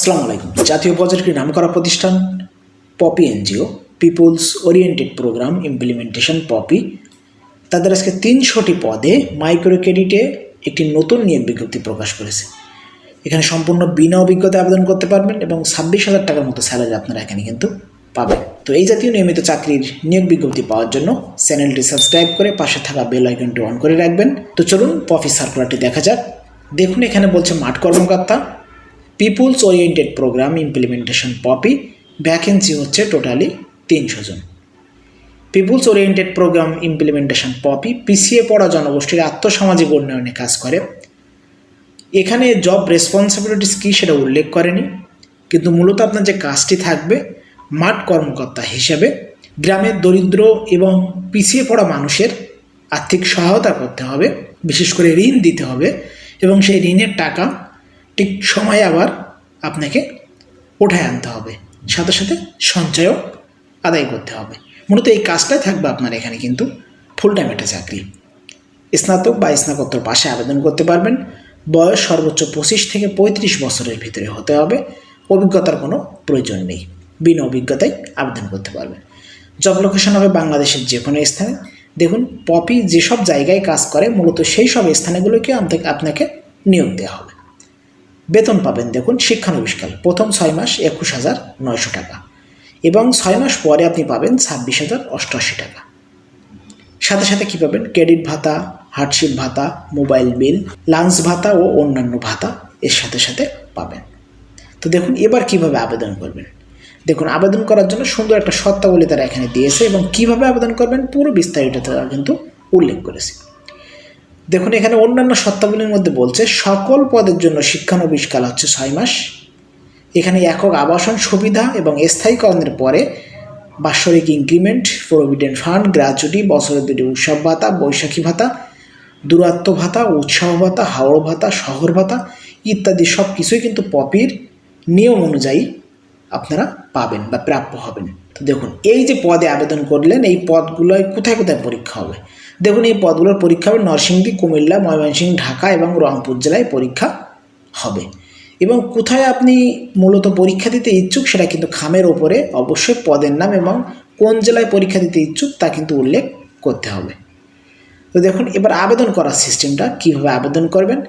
আসসালামু আলাইকুম। জাতীয় প্রজেক্টের নাম করা প্রতিষ্ঠান POPI NGO, peoples oriented programme implementation POPI, তাদের আজকে তিনশোটি পদে মাইক্রো ক্রেডিটে একটি নতুন নিয়োগ বিজ্ঞপ্তি প্রকাশ করেছে। এখানে সম্পূর্ণ বিনা অভিজ্ঞতা আবেদন করতে পারবেন এবং ছাব্বিশ হাজার টাকার মতো স্যালারি আপনারা এখানে কিন্তু পাবেন। তো এই জাতীয় নিয়মিত চাকরির নিয়োগ বিজ্ঞপ্তি পাওয়ার জন্য চ্যানেলটি সাবস্ক্রাইব করে পাশে থাকা বেল আইকনটি অন করে রাখবেন। তো চলুন পপি সার্কুলারটি দেখা যাক। দেখুন, এখানে বলছে মাঠ কর্মকর্তা peoples oriented programme implementation POPI vacancy হচ্ছে টোটালি তিনশো জন। Peoples oriented programme implementation POPI, পিছিয়ে পড়া জনগোষ্ঠীর আত্মসামাজিক উন্নয়নে কাজ করে। এখানে জব রেসপন্সিবিলিটিস কী সেটা উল্লেখ করেনি, কিন্তু মূলত আপনার যে কাজটি থাকবে, মাঠ কর্মকর্তা হিসেবে গ্রামের দরিদ্র এবং পিছিয়ে পড়া মানুষের আর্থিক সহায়তা করতে হবে, বিশেষ করে ঋণ দিতে হবে এবং সেই ঋণের টাকা ঠিক সময়ে আবার আপনাকে ওঠায় আনতে হবে। সাথে সাথে সঞ্চয়ও আদায় করতে হবে। মূলত এই কাজটাই থাকবে আপনার এখানে কিন্তু ফুল টাইম একটা চাকরি। স্নাতক বা স্নাতকোত্তর পাশে আবেদন করতে পারবেন। বয়স সর্বোচ্চ পঁচিশ থেকে পঁয়ত্রিশ বছরের ভিতরে হতে হবে। অভিজ্ঞতার কোনো প্রয়োজন নেই। বিনা অভিজ্ঞতায় আবেদন করতে পারবেন। জব লোকেশন হবে বাংলাদেশের যে কোনো স্থানে। দেখুন, পপি যেসব জায়গায় কাজ করে, মূলত সেই সব স্থানগুলোকে আপনাকে আপনাকে নিয়োগ দেওয়া হবে। বেতন পাবেন দেখুন শিক্ষানবিষ্কাল প্রথম ছয় মাস একুশ হাজার নয়শো টাকা। এবং ছয় মাস পরে আপনি পাবেন ছাব্বিশ হাজার অষ্টআশি টাকা। সাথে সাথে কী পাবেন? ক্রেডিট ভাতা হার্ডশিপ ভাতা, মোবাইল বিল, লাঞ্চ ভাতা ও অন্যান্য ভাতা এর সাথে সাথে পাবেন। তো দেখুন, এবার কীভাবে আবেদন করবেন? দেখুন, আবেদন করার জন্য সুন্দর একটা শর্তাবলী তারা এখানে দিয়েছে এবং কীভাবে আবেদন করবেন পুরো বিস্তারিত তারা কিন্তু উল্লেখ করেছে। দেখুন, এখানে অন্যান্য শর্তাবলীর মধ্যে বলছে, সকল পদের জন্য শিক্ষানবিষ্কাল হচ্ছে ছয় মাস। এখানে একক আবাসন সুবিধা এবং স্থায়ীকরণের পরে বাৎসরিক ইনক্রিমেন্ট প্রভিডেন্ট ফান্ড গ্র্যাচুইটি বছরের দুটি উৎসব ভাতা, বৈশাখী ভাতা দূরত্ব ভাতা উৎসাহ ভাতা হাওড় ভাতা, শহর ভাতা ইত্যাদি সব কিছুই কিন্তু পপির নিয়ম অনুযায়ী আপনারা পাবেন বা প্রাপ্য হবেন। তো দেখুন, এই যে পদে আবেদন করলেন, এই পদগুলোয় কোথায় কোথায় পরীক্ষা হবে? দেখুন, এই পদগুলোর পরীক্ষা হবে নরসিংদী, কুমিল্লা, ময়মনসিংহ, ঢাকা এবং রংপুর জেলায় পরীক্ষা হবে। এবং কোথায় আপনি মূলত পরীক্ষা দিতে ইচ্ছুক সেটা কিন্তু খামের ওপরে অবশ্যই পদের নাম এবং কোন জেলায় পরীক্ষা দিতে ইচ্ছুক তা কিন্তু উল্লেখ করতে হবে। তো দেখুন, এবার আবেদন করার সিস্টেমটা কীভাবে আবেদন করবেন?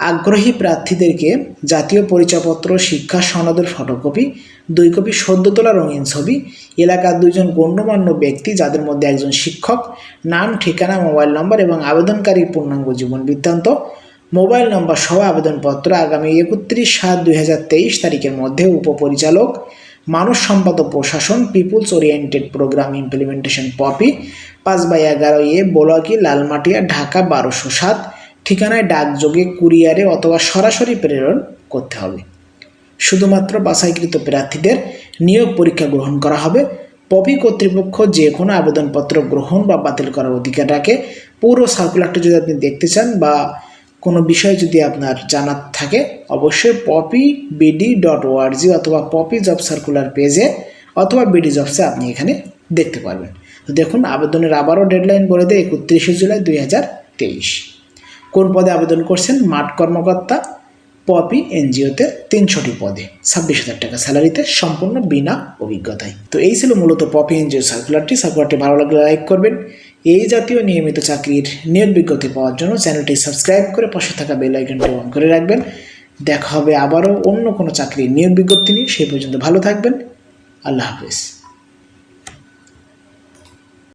আগ্রহী প্রার্থীদেরকে জাতীয় পরিচয়পত্র, শিক্ষা সনদের ফটোকপি, দুই কপি সদ্য তোলা রঙিন ছবি, এলাকার দুইজন গণ্যমান্য ব্যক্তি যাদের মধ্যে একজন শিক্ষক, নাম, ঠিকানা, মোবাইল নম্বর এবং আবেদনকারীর পূর্ণাঙ্গ জীবন বৃত্তান্ত। মোবাইল নম্বর সহ আবেদনপত্র আগামী একত্রিশ সাত দুই হাজার তেইশ তারিখের মধ্যে উপপরিচালক, মানব সম্পদ প্রশাসন, peoples oriented programme implementation POPI, পাঁচ বাই এগারো এ, বোলাকি, লালমাটিয়া, ঢাকা বারোশো সাত ঠিকানায় ডাকযোগে কুরিয়ারে অথবা সরাসরি প্রেরণ করতে হবে। শুধুমাত্র বাছাইকৃত প্রার্থীদের নিয়োগ পরীক্ষা গ্রহণ করা হবে। পপি কর্তৃপক্ষ যে কোনো আবেদনপত্র গ্রহণ বা বাতিল করার অধিকার রাখে। পুরো সার্কুলারটা যদি আপনি দেখতে চান বা কোনো বিষয় যদি আপনার জানার থাকে, অবশ্যই Popy B D dot O R G অথবা পপি জব সার্কুলার পেজে অথবা বিডি জবসে আপনি এখানে দেখতে পারবেন। তো দেখুন, আবেদনের আবারও ডেডলাইন বলে দেয় একত্রিশে জুলাই দুই হাজার তেইশ। কোন পদে আবেদন করছেন? মাঠ কর্মকর্তা, পপি, এনজিওতে তিনশোটি পদে। ছাব্বিশ হাজার টাকা স্যালারিতে সম্পূর্ণ বিনা অভিজ্ঞতায়। তো এই ছিল মূলত পপি এনজিও সার্কুলারটি। সার্কুলারটি ভালো লাগলে লাইক করবেন। এই জাতীয় নিয়মিত চাকরির নিয়োগ বিজ্ঞপ্তি পাওয়ার জন্য চ্যানেলটি সাবস্ক্রাইব করে পাশে থাকা বেল আইকনটি অন করে রাখবেন। দেখা হবে আবারও অন্য কোনো চাকরির নিয়োগ বিজ্ঞপ্তি নিয়ে। সেই পর্যন্ত ভালো থাকবেন। আল্লাহ হাফিজ।